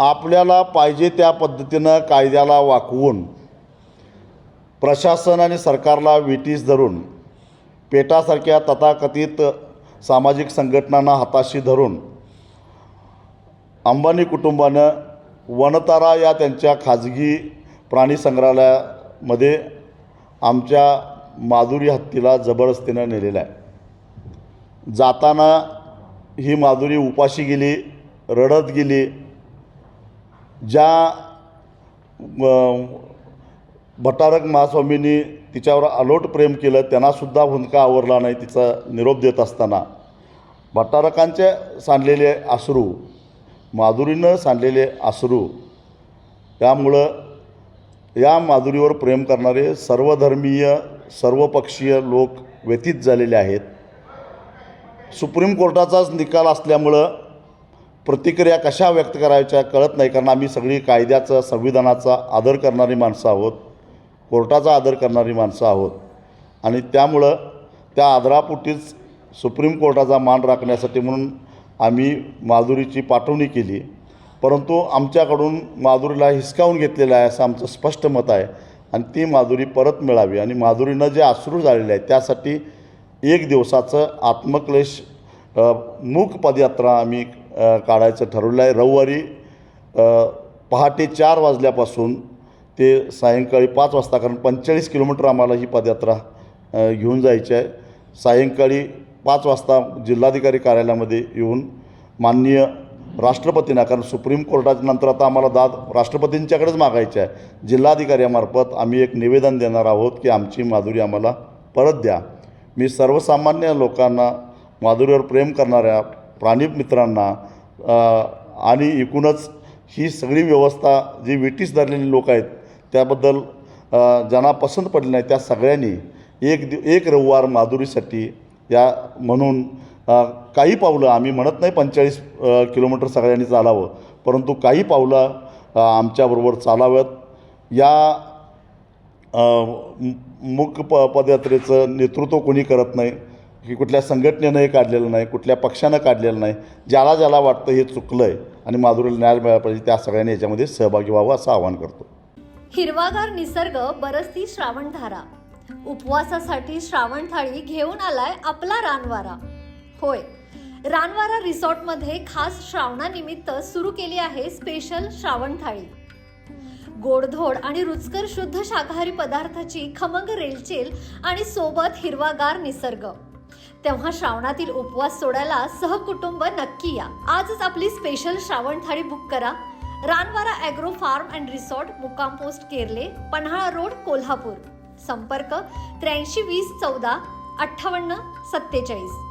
आपल्याला पाहिजे त्या पद्धतीनं कायद्याला वाकवून प्रशासन आणि सरकारला विटीस धरून पेटासारख्या तथाकथित सामाजिक संघटनांना हाताशी धरून अंबानी कुटुंबानं वनतारा या त्यांच्या खाजगी प्राणी संग्रहालयामध्ये आमच्या माधुरी हत्तीला जबरदस्तीनं नेलेलं आहे. जाताना ही माधुरी उपाशी गेली रडत गेली. ज्या भटारक महास्वामींनी तिच्यावर अलोट प्रेम केलं त्यांनासुद्धा हुंदका आवरला नाही तिचा निरोप देत असताना. भटारकांचे सांडलेले अश्रू माधुरीनं सांडलेले अश्रू त्यामुळं या माधुरीवर प्रेम करणारे सर्वधर्मीय सर्वपक्षीय लोक व्यतीत झालेले आहेत. सुप्रीम कोर्टाचाच निकाल असल्यामुळं प्रतिक्रिया कशा व्यक्त करायच्या कळत नाही कारण आम्ही सगळी कायद्याचा संविधानाचा आदर करणारी माणसं आहोत कोर्टाचा आदर करणारी माणसं आहोत. आणि त्यामुळं त्या आदरापोटीच सुप्रीम कोर्टाचा मान राखण्यासाठी म्हणून आम्ही माधुरीची पाठवणी केली. परंतु आमच्याकडून माधुरीला हिसकावून घेतलेलं आहे असं आमचं स्पष्ट मत आहे. आणि ती माधुरी परत मिळावी. आणि माधुरीनं जे आश्रू झालेले आहे त्यासाठी एक दिवसाचं आत्मक्लेश मूक पदयात्रा आम्ही काढायचं ठरवलं आहे. रविवारी पहाटे चार वाजल्यापासून ते सायंकाळी पाच वाजता कारण पंचेचाळीस किलोमीटर आम्हाला ही पदयात्रा घेऊन जायची आहे. सायंकाळी पाच वाजता जिल्हाधिकारी कार्यालयामध्ये येऊन माननीय राष्ट्रपतींना कारण सुप्रीम कोर्टाच्या नंतर आता आम्हाला दाद राष्ट्रपतींच्याकडेच मागायची आहे. जिल्हाधिकाऱ्यामार्फत आम्ही एक निवेदन देणार आहोत की आमची माधुरी आम्हाला परत द्या. मी सर्वसामान्य लोकांना माधुरीवर प्रेम करणाऱ्या प्राणीमित्रांना मित्रांना आणि एकूणच ही सगळी व्यवस्था जी विटीस धरलेली लोक आहेत त्याबद्दल ज्यांना पसंत पडली नाही त्या सगळ्यांनी एक दि एक रविवार माधुरीसाठी या म्हणून काही पावलं आम्ही म्हणत नाही पंचेचाळीस किलोमीटर सगळ्यांनी चालावं परंतु काही पावलं आमच्याबरोबर चालाव्यात. या मूक प पदयात्रेचं नेतृत्व कोणी करत नाही की कुठल्या संघटनेनं हे काढलेलं नाही कुठल्या पक्षानं काढलेलं नाही ज्याला ज्याला वाटतं हे चुकलं आहे आणि माधुरीला न्याय मिळाला पाहिजे त्या सगळ्यांनी याच्यामध्ये सहभागी व्हावं असं आवाहन करतो. हिरवागार निसर्ग बरसती श्रावणधारा. उपवासासाठी श्रावण थाळी घेऊन आलाय आपला रानवारा. होय रानवारा रिसॉर्टमध्ये खास श्रावणानिमित्त सुरू केली आहे स्पेशल श्रावण थाळी. गोडधोड आणि रुचकर शुद्ध शाकाहारी पदार्थाची खमंग रेलचेल आणि सोबत हिरवागार निसर्ग. तेव्हा श्रावणातील उपवास सोडायला सहकुटुंब नक्की या. आजच आपली स्पेशल श्रावण थाळी बुक करा. Ranvara agro farm and resort मुक्काम पोस्ट केरले पन्हाळा रोड कोल्हापूर. संपर्क त्र्याऐंशी वीस चौदा अठ्ठावन्न सत्तेचाळीस.